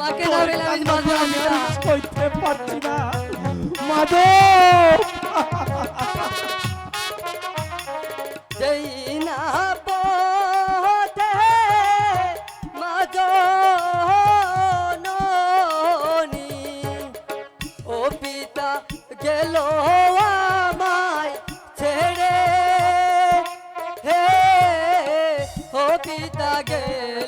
মাকে না পেলে আমি কান্না বাঁচবো আমি না আর সইতে পারছি না। মাধব যেই না পথে মাজননী ও পিতা গেল আমায় ছেড়ে। হে ও পিতা গেল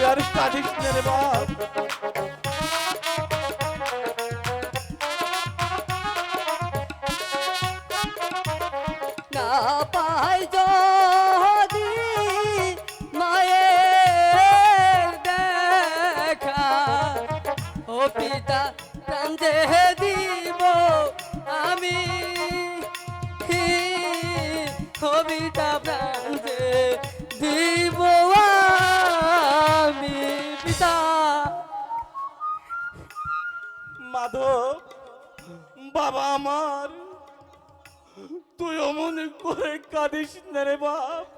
তুই আর কাঁদিস নে রে বাপ না পাই যদি মায়ের দেখা, ও পিতা প্রান্তে দিব আমি। পিতা প্রান্তে দিব মাধব বাবা আমার, তুই মনে করে কাঁদিস না রে বাপ।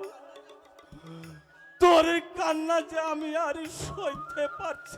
তোর কান্না যে আমি আর সইতে পারছি